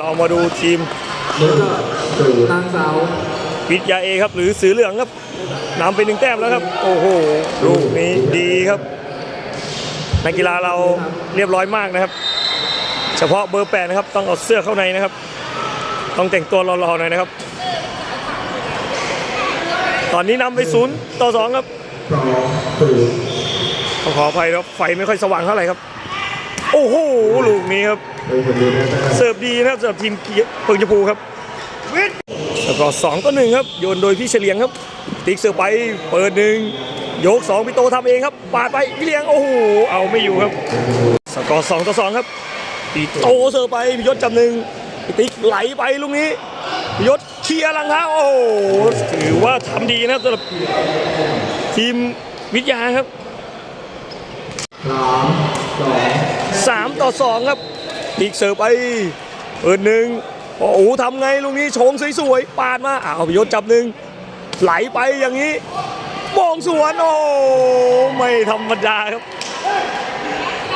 เรามาดูทีมนางสาววิทยาเอครับ หรือสีเหลืองครับนำไปหนึ่งแต้มแล้วครับ โอ้โหลูกนี้ดีครับนักกีฬาเราเรียบร้อยมากนะครับ เฉพาะเบอร์แปดนะครับ ต้องเอาเสื้อเข้าในนะครับ ต้องแต่งตัวรอๆหน่อยนะครับ ตอนนี้นำไปศูนย์ต่อสองครับสองศูนขออภัยครับไฟไม่ค่อยสว่างเท่าไหร่ครับ โอ้โหลูกนี้ครับเป็นคนดีนะเสิร์ฟดีนะครับสำหรับทีมเกียร์เพิงชมพูครับแล้วก็สองต่อหนึ่งครับ โยนโดยพี่เฉลียงครับ ติ๊กเสิร์ฟไปเปิดหนึ่งยกสองพี่โตทำเองครับปาดไปพี่เลี้ยงโอ้โหเอาไม่อยู่ครับ สกอร์สองต่อสองครับพี่โตเสิร์ฟไปพี่ยศจำหนึ่งพี่ติ๊กไหลไปลูกนี้พี่ยศเคลียร์หลังเท้าโอ้โหถือว่าทำดีนะครับสำหรับทีมวิทยาครับ สามต่อสองครับอีกเสิร์ฟไปเปิดหนึ่งโอ้โหทำไงลูกนี้โฉงสวยๆปาดมาอ้าวยศจับหนึ่งไหลไปอย่างนี้มองสวนโอ้ไม่ธรรมดาครับ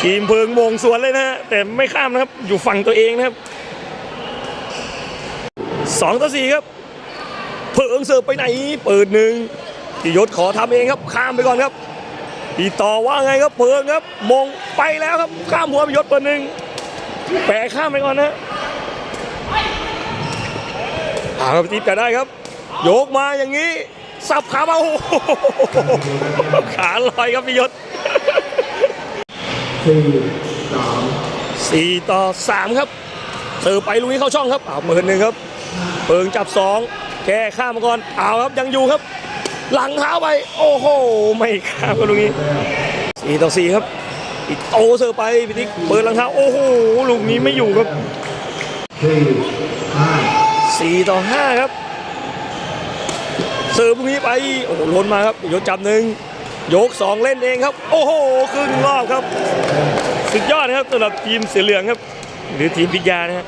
ทีมเพิงมงสวนเลยนะฮะแต่ไม่ข้ามนะครับอยู่ฝั่งตัวเองนะครับสองต่อสี่ครับ เพิงเสิร์ฟไปไหน เปิดหนึ่งยศขอทำเองครับข้ามไปก่อนครับ พี่ต่อว่าไงครับเพิงครับ มงไปแล้วครับข้ามหัวพิยศเปิดหนึ่งแปะข้ามไปก่อนนะอาครับตีจะได้ครับ โยกมาอย่างนี้ สับขามาโอ้โหขาลอยครับพิยศสี่สามสี่ต่อสามครับเสิร์ฟไปลุยเข้าช่องครับเอาเปิดหนึ่งครับเพิงจับสองแก้ข้ามมาก่อนเอาครับยังอยู่ครับ หลังเท้าไป โอ้โห ไม่ข้ามครับลุงนี้สี่ต่อสี่ครับอีโตเสิร์ไปพี่ติ๊กเปิดหลังเท้า โอ้โห ลูกนี้ไม่อยู่ครับสี่ห้าสี่ต่อห้าครับ เสิร์ฟลูกนี้ไป โอ้โหล้นมาครับยกจับหนึ่งยกสองเล่นเองครับ โอ้โหครึ่งรอบครับ สุดยอดนะครับสำหรับทีมเสือเหลืองครับ หรือทีมพิทยานะฮะ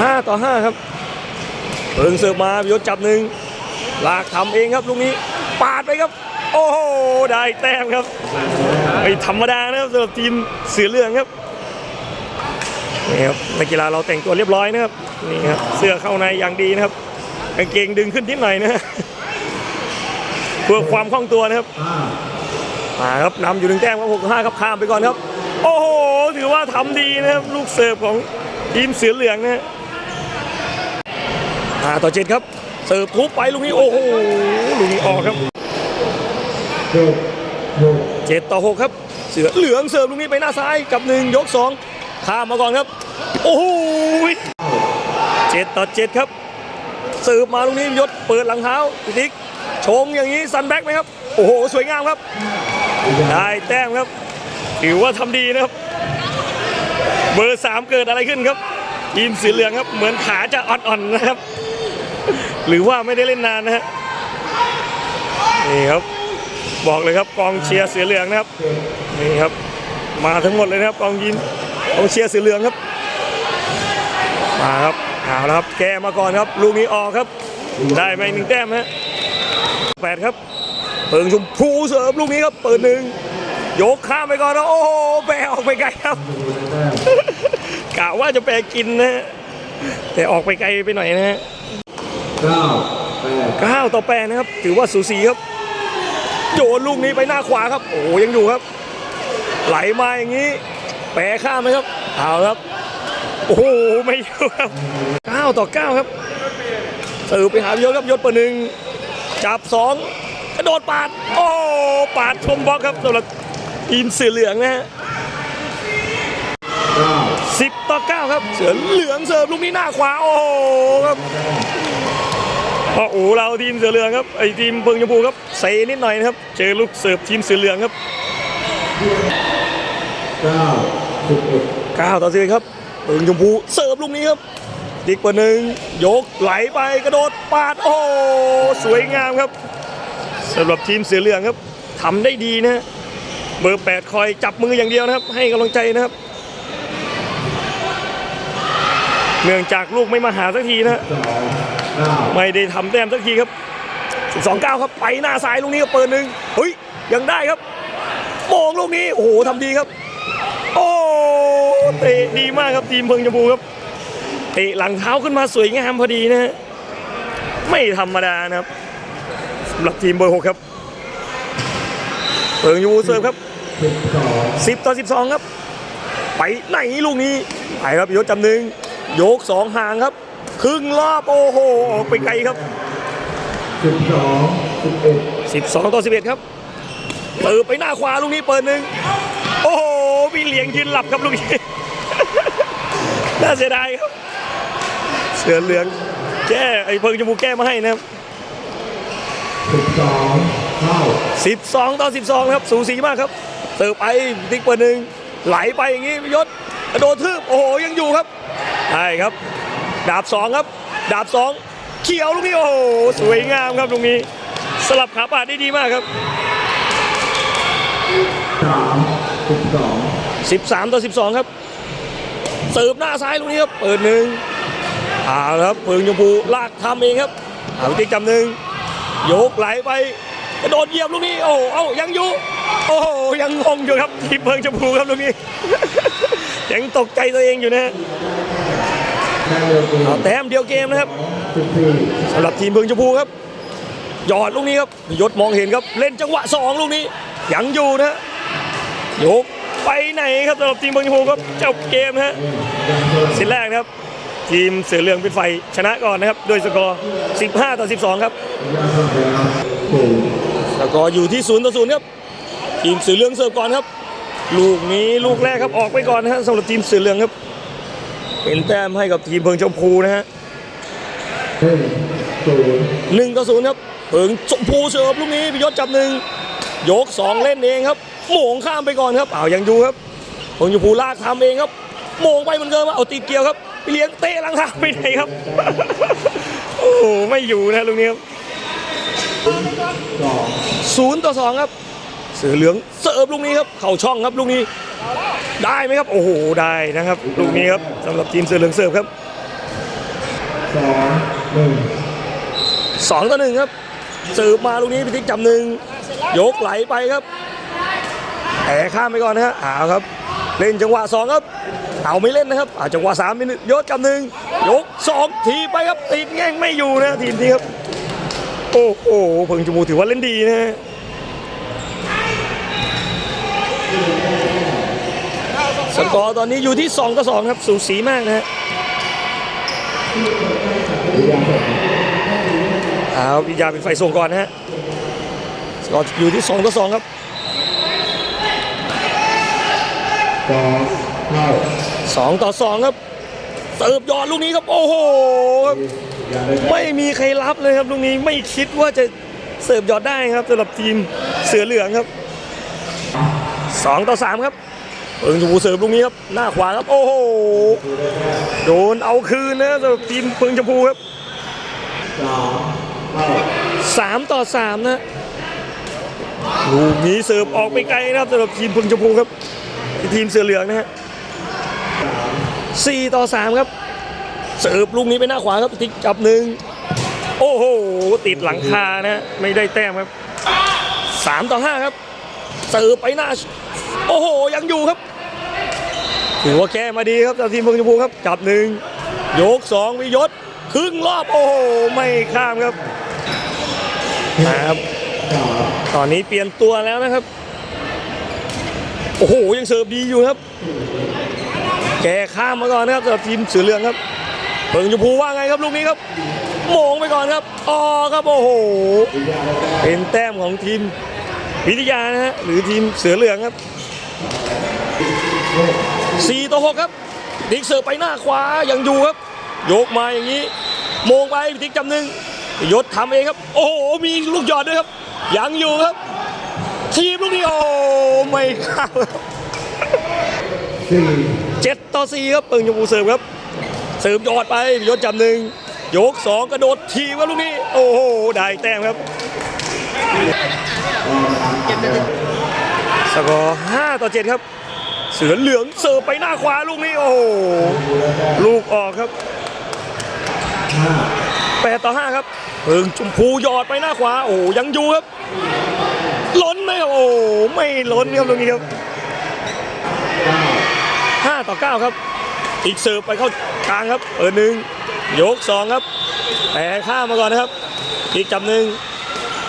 ห้าต่อห้าครับเพิงเสิร์ฟมา ยกจับหนึ่ง ลากทำเองครับลูกนี้ปาดไปครับ โอ้โหได้แต้มครับไม่ธรรมดานะครับสำหรับทีมเสือเหลืองครับนี่ครับนักกีฬาเราแต่งตัวเรียบร้อยนะครับนี่ครับเสื้อเข้าในอย่างดีนะครับกางเกงดึงขึ้นนิดหน่อยนะเพื่อความคล่องตัวนะครับมาครับนำอยู่หนึ่งแต้มครับหกห้าครับข้ามไปก่อนครับ โอ้โหถือว่าทำดีนะครับลูกเสิร์ฟของทีมเสือเหลืองนะฮะห้าต่อเจ็ดครับ เสิร์ฟทุบไปลูกนี้โอ้โหลูกนี้ออกครับเจ็ดหกเจ็ดต่อหกครับ เสือเหลืองเสิร์ฟลูกนี้ไปหน้าซ้ายกับหนึ่งยกสองข้ามมาก่อนครับ โอ้โหเจ็ดต่อเจ็ดครับเสิร์ฟมาลูกนี้ยศเปิดหลังเท้าพี่ติ๊กชงอย่างนี้ซันแบ็กไหมครับ โอ้โห สวยงามครับ ได้แต้มครับ ถือว่าทำดีนะครับ เบอร์สามเกิดอะไรขึ้นครับทีมสีเหลืองครับ เหมือนขาจะอ่อนๆนะครับ หรือว่าไม่ได้เล่นนานนะฮะนี่ครับ บอกเลยครับกองเชียร์เสีเหลืองนะครับนี่ครับ มาทั้งหมดเลยนะครับกองยินกองเชียร์เสีเหลืองครับมาครับเอาละครับ แกมาก่อนครับ ลูกนี้ออกครับ ได้ไปหนึ่งแต้มฮะแปดครับเพิงชมพูเสริมลูกนี้ครับ เปิดหนึ่งยกข้ามไปก่อนแล้วโอ้โหแปรออกไปไกลครับกะว่าจะแปรกินนะแต่ออกไปไกลไปหน่อยนะฮะ เก้าแปดเก้าต่อแปดนะครับ ถือว่าสูสีครับ โยนลูกนี้ไปหน้าขวาครับ โอ้โหยังอยู่ครับ ไหลมาอย่างนี้ แปรข้ามไหมครับ เอาครับ โอ้โหไม่อยู่ครับเก้าต่อเก้าครับเสิร์ฟไปหายศครับยศเปิดหนึ่งจับสองกระโดดปาด โอ้ปาดชมบล็อกครับสำหรับทีมเสือเหลืองนะฮะเก้าสิบต่อเก้าครับ เสือเหลืองเสิร์ฟลูกนี้หน้าขวา โอ้โหครับ พออูเราทีมเสือเหลืองครับไอทีมเพิงชมพูครับเซนิดหน่อยนะครับ เจอลูกเสิร์ฟทีมเสือเหลืองครับเก้าสิบเอ็ดเก้าต่อสิบครับเพิงชมพูเสิร์ฟลูกนี้ครับดิกเปิดหนึ่งยกไหลไปกระโดดปาดโอ้โหสวยงามครับสำหรับทีมเสือเหลืองครับทำได้ดีนะฮะเบอร์แปดคอยจับมืออย่างเดียวนะครับ ให้กำลังใจนะครับเนื่องจากลูกไม่มาหาสักทีนะฮะสองเก้า ไม่ได้ทำแต้มสักทีครับ12 9ครับไปหน้าซ้ายลูกนี้ก็เปิดหนึ่งเฮ้ยยังได้ครับมองลูกนี้โอ้โหทำดีครับ โอ้เตะดีมากครับทีมเพิงชมพูครับเตะหลังเท้าขึ้นมาสวยงามพอดีนะฮะไม่ธรรมดานะครับสำหรับทีมเบอร์หกครับเปิงยูเซิร์ฟครับสิบสอง10ต่อ12ครับ ไปไหนลูกนี้ไปครับยศจำหนึ่งโยกสองห่างครับ ครึ่งรอบโอ้โหออกไปไกลครับสิบสองสิบเอ็ด12ต่อ11 ครับเปิดไปหน้าขวาลูกนี้เปิดหนึ่งโอ้โหพี่เหลียงยืนหลับครับลูกนี้น่าเสียดายครับ เสือเหลืองแก้ไอ้เพิงจมูกแก้มาให้นะครับสิบสองเข้า12ต่อ12ครับสูสีมากครับเสิร์ฟไปติ๊กเปิดหนึ่งไหลไปอย่างนี้ยศโดดทืบโอ้โหยังอยู่ครับได้ครับ ดาบ2ครับ ดาบ2เขียวลูกนี้โอ้โหสวยงามครับลูกนี้ สลับขาปาดได้ดีมากครับสามสิบสอง13 ต่อ 12 ครับเสิร์ฟหน้าซ้ายลูกนี้ครับ เปิดหนึ่งเอาละครับเพิงชมพูลากทำเองครับเอาติ๊กจำหนึ่งโยกไหลไปกระโดดเหยียบลูกนี้ โอ้โหเอ้ายังอยู่โอ้โหยังงงอยู่ครับทีมเพิงชมพูครับลูกนี้ ยังตกใจตัวเองอยู่นะฮะแค่ เอาแต้มเดียวเกมนะครับสำหรับทีมเพิงชมพูครับ หยอดลูกนี้ครับยศมองเห็นครับเล่นจังหวะสองลูกนี้ยังอยู่นะโยกไปไหนครับสำหรับทีมเพิงชมพูครับจบเกมฮะสินแรกนะครับ ทีมเสือเหลืองเป็นไฟชนะก่อนนะครับด้วยสกอร์ 15 ต่อ 12 ครับยังเพิ่มแล้วศูนย์สกอร์อยู่ที่ 0 ต่อ 0 ครับ ทีมเสือเหลืองเสิร์ฟก่อนครับ ลูกนี้ลูกแรกครับออกไปก่อนนะฮะสำหรับทีมเสือเหลืองครับ เป็นแต้มให้กับทีมเพิงชมพูนะฮะหนึ่งศูนย์หนึ่งต่อศูนย์ครับเพิงชมพูเสิร์ฟลูกนี้พิยศจับหนึ่งยกสองเล่นเองครับโหมงข้ามไปก่อนครับอ้าวยังอยู่ครับเพิงชมพูลากทำเองครับโหมงไปเหมือนเดิมว่าเอาตีเกียวครับพี่เลี้ยงเตะหลังทางไปไหนครับโอ้โหไม่อยู่นะลูกนี้ครับสองศูนย์ต่อสองครับเสือเหลืองเสิร์ฟลูกนี้ครับ เข่าช่องครับลูกนี้ ได้ไหมครับ โอ้โห ได้นะครับ ลูกนี้ครับสำหรับทีมเสือเหลืองเสิร์ฟครับสองหนึ่งสองต่อหนึ่งครับเสิร์ฟมาลูกนี้พิทิกจำหนึ่งยกไหลไปครับแต่ข้ามไปก่อนนะฮะเอาครับ เล่นจังหวะสองครับเอาไม่เล่นนะครับอาจังหวะสามมินิยกจำหนึ่งยกสองทีไปครับติดแง่งไม่อยู่นะทีมนี้ครับ โอ้โหเพิงจมูกถือว่าเล่นดีนะฮะ สกอร์ตอนนี้อยู่ที่ 2 ต่อ 2 ครับ สูสีมากนะฮะเอาวิญญาเป็นไฟส่งก่อนนะฮะ สกอร์อยู่ที่ 2 ต่อ 2 ครับสองต่อ2ครับ เสิร์ฟยอดลูกนี้ครับ โอ้โหได้ไม่มีใครรับเลยครับลูกนี้ไม่คิดว่าจะเสิร์ฟยอดได้ครับสำหรับทีมเสือเหลืองครับ 2 ต่อ 3 ครับเอิงชมพูเสิร์ฟลูกนี้ครับ หน้าขวาครับ โอ้โห โดนเอาคืนนะสำหรับทีมเพิงชมพูครับสามต่อสามนะลูกนี้เสิร์ฟออกไปไกลนะครับสำหรับทีมพึงชมพูครับ ทีมเสือเหลืองนะฮะสี่ต่อสามครับ เสิร์ฟลูกนี้ไปหน้าขวาครับติ๊กจับหนึ่งโอ้โห ติดหลังคานะฮะไม่ได้แต้มครับสามต่อห้าครับ เสิร์ฟไปหน้า โอ้โห ยังอยู่ครับ ถือว่าแก้มาดีครับสำหรับทีมพึงชมพูครับ จับหนึ่งยกสองวิยศครึ่งรอบโอ้โห ไม่ข้ามครับนะครับ ตอนนี้เปลี่ยนตัวแล้วนะครับ โอ้โห ยังเสิร์ฟดีอยู่ครับ แกข้ามมาก่อนนะครับสำหรับทีมเสือเหลืองครับเพิงชมพูว่าไงครับลูกนี้ครับโมงไปก่อนครับอ๋อครับโอ้โห เป็นแต้มของทีมวิทยานะฮะหรือทีมเสือเหลืองครับ 4 ต่อ 6 ครับ ดิกเสิร์ฟไปหน้าขวายังอยู่ครับ ยกมาอย่างนี้โมงไปพิทิกจำหนึ่งยศทำเองครับ โอ้โห มีลูกหยอดด้วยครับ ยังอยู่ครับ ทีมลูกนี้โอ้ไม่เข้าครับสี่เจ็ดต่อสี่ครับเปิงชมพูเสิร์ฟครับ เสิร์ฟหยอดไปยศจำหนึ่งยกสองกระโดดทีว่าลูกนี้ โอ้โห ได้แต้มครับสกอร์ห้าต่อเจ็ดครับ สือเหลืองเสิร์ฟไปหน้าขวาลูกนี้โอ้โหลูกออกครับห้าแปดต่อห้าครับเพิงชมพูหยอดไปหน้าขวาโอ้ยังอยู่ครับล้นไหมครับโอ้ไม่ล้นครับตรงนี้ครับเก้าห้าต่อเก้าครับ อีกเสิร์ฟไปเข้ากลางครับเปิดหนึ่งยกสองครับแต่ข้ามมาก่อนนะครับพลิกจับหนึ่ง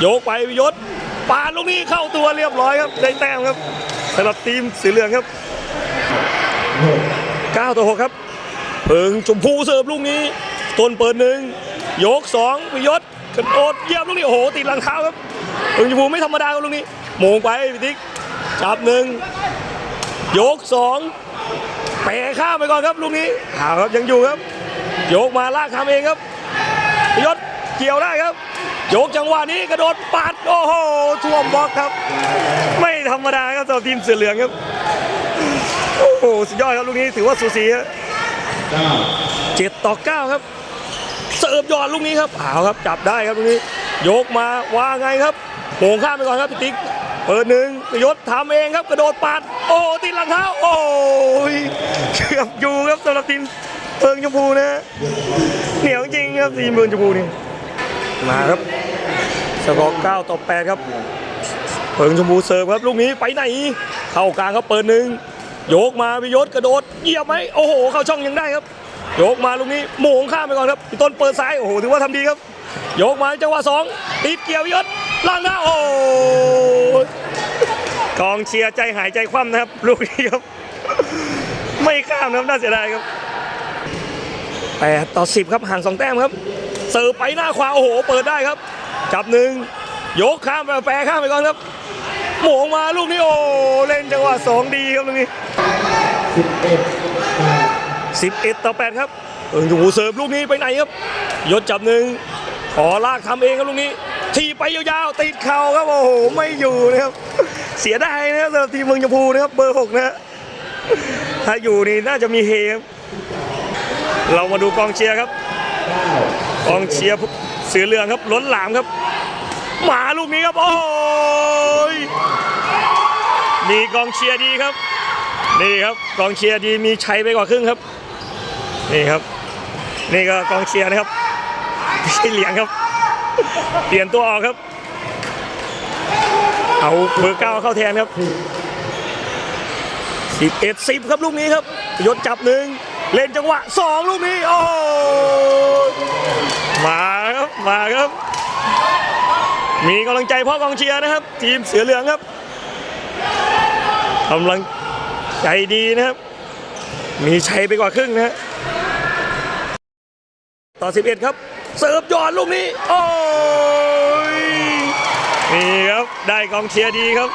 โยกไปยศปาลูกนี้เข้าตัวเรียบร้อยครับได้แต้มครับสำหรับทีมสีเหลืองครับ 9ต่อ6ครับเพิงชมพูเสิร์ฟลูกนี้ต้นเปิดหนึ่งยกสองวิยศกระโดดเยี่ยมลูกนี้โอ้โหติดหลังเท้าครับเพิงชมพูไม่ธรรมดาครับลูกนี้มงไปพิทิกจับหนึ่งยกสองแปะข้ามไปก่อนครับลูกนี้เอาครับยังอยู่ครับโยกมาลากทำเองครับวิยศเกี่ยวได้ครับโยกจังหวะนี้กระโดดปัดโอ้โหท่วมบล็อกครับ ไม่ธรรมดาครับสำหรับทีมเสือเหลืองครับ โอ้โหสุดยอดครับลูกนี้ถือว่าสูสีครับเก้าเจ็ดต่อเก้าครับ เสิร์ฟยอดลูกนี้ครับเอาครับจับได้ครับลูกนี้โยกมาว่าไงครับโป่งข้ามไปก่อนครับพี่ติ๊กเปิดหนึ่งยศทำเองครับกระโดดปาดโอ้ติดหลังเท้าโอ้ยเกือบอยู่ครับสำหรับทีมเพิงชมพูนะฮะเหนียวจริงครับทีมเพิงชมพูนี่มาครับสกอร์9ต่อ8ครับเพิงชมพูเสิร์ฟครับลูกนี้ไปไหน เข้ากลางครับเปิดหนึ่ง โยกมาพิยศกระโดดเหยียบไหมโอ้โห เข้าช่องยังได้ครับ โยกมาลูกนี้โหมงข้ามไปก่อนครับพี่ต้นเปิดซ้ายโอ้โหถือว่าทำดีครับ โยกมาจังหวะสองติดเกี่ยวยศล่างหน้าโอ้กองเชียร์ใจหายใจคว่ำนะครับ ลูกนี้ครับ ไม่ข้ามนะครับน่าเสียดายครับแปดต่อสิบครับห่างสองแต้มครับ เสิร์ฟไปหน้าขวาโอ้โห เปิดได้ครับ จับหนึ่งยกข้ามไปแปรข้ามไปก่อนครับโหมงมาลูกนี้โอ้เล่นจังหวะสองดีครับลูกนี้ 11 ต่อ 8 ครับเอิงจูเสิร์ฟลูกนี้ไปไหนครับ ยศจับหนึ่งขอลากทำเองครับลูกนี้ ทีไปยาวๆ ติดเข่าครับ โอ้โห ไม่อยู่นะครับ เสียดายนะครับสำหรับทีมเมืองชมพูนะครับ เบอร์ 6 นะฮะถ้าอยู่นี่น่าจะมีเฮครับ เรามาดูกองเชียร์ครับเก้ากองเชียร์เสือเหลืองครับล้นหลามครับ หมาลูกนี้ครับ โอ้ยมีกองเชียร์ดีครับ นี่ครับกองเชียร์ดีมีชัยไปกว่าครึ่งครับ นี่ครับ นี่ก็กองเชียร์นะครับไม่เหลียงครับ เปลี่ยนตัวออกครับ เอาเบอร์เก้าเข้าแทนครับสิบเอ็ดสิบครับลูกนี้ครับยศจับหนึ่งเล่นจังหวะสองลูกนี้โอ้มาครับมาครับ มีกำลังใจพ่อกองเชียร์นะครับ ทีมเสือเหลืองครับกำลัง ใจดีนะครับ มีชัยไปกว่าครึ่งนะฮะต่อ 11 ครับ เสิร์ฟยอดลูกนี้ โอ้ยนี่ครับ ได้กองเชียร์ดีครับ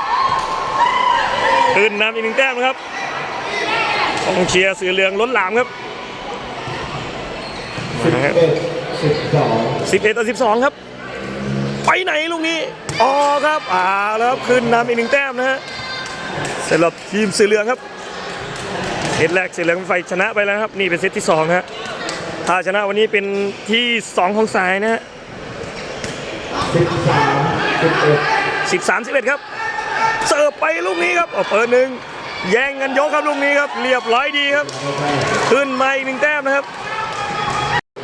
ขึ้นนำอีกหนึ่งแต้มนะครับกองเชียร์เสือเหลืองล้นหลามครับสิบเอ็ดสิบสอง11ต่อ12ครับ ไปไหนลูกนี้อ๋อครับอ่าแล้วครับขึ้นนำอีกหนึ่งแต้มนะฮะสำหรับทีมสีเหลืองครับ เซตแรกเสีเหลืองไฟชนะไปแล้วครับ นี่เป็นเซตที่สองนะฮะถ้าชนะวันนี้เป็นที่สองของสายนะฮะสิบสามสิบเอ็ดครับ เสิร์ฟไปลูกนี้ครับเอาเปิดหนึ่งแย่งกันยกครับลูกนี้ครับ เรียบร้อยดีครับ ขึ้นมาอีกหนึ่งแต้มนะครับ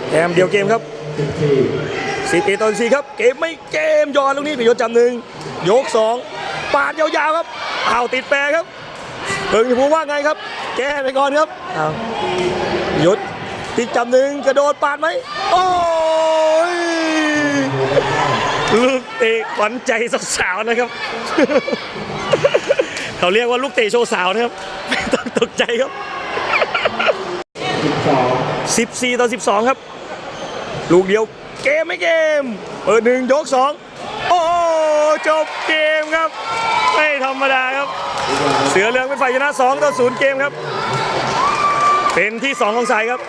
แต้มเดียวเกมครับสิบสี่สิบเอตอนสี่ครับ เกมไม่เกมย้อนลูกนี้ไปยศจำหนึ่งยกสองปาดยาวๆครับเอาติดแปรครับ เพิ่งจะพูดว่าไงครับ แก้ไปก่อนครับเอายศติดจำหนึ่งกระโดดปาดไหมโอ้ยลูกเตะขวัญใจสาวๆนะครับ เขาเรียกว่าลูกเตะโชว์สาวนะครับไม่ต้องตกใจครับสิบสอง14 ต่อ 12 ครับ ลูกเดียวเกมไม่เกม เปิดหนึ่งยกสองโอ้ จบเกมครับ ไม่ธรรมดาครับ เสือเหลืองเป็นฝ่ายชนะ2ต่อ0เกมครับ เป็นที่ 2 ของสายครับ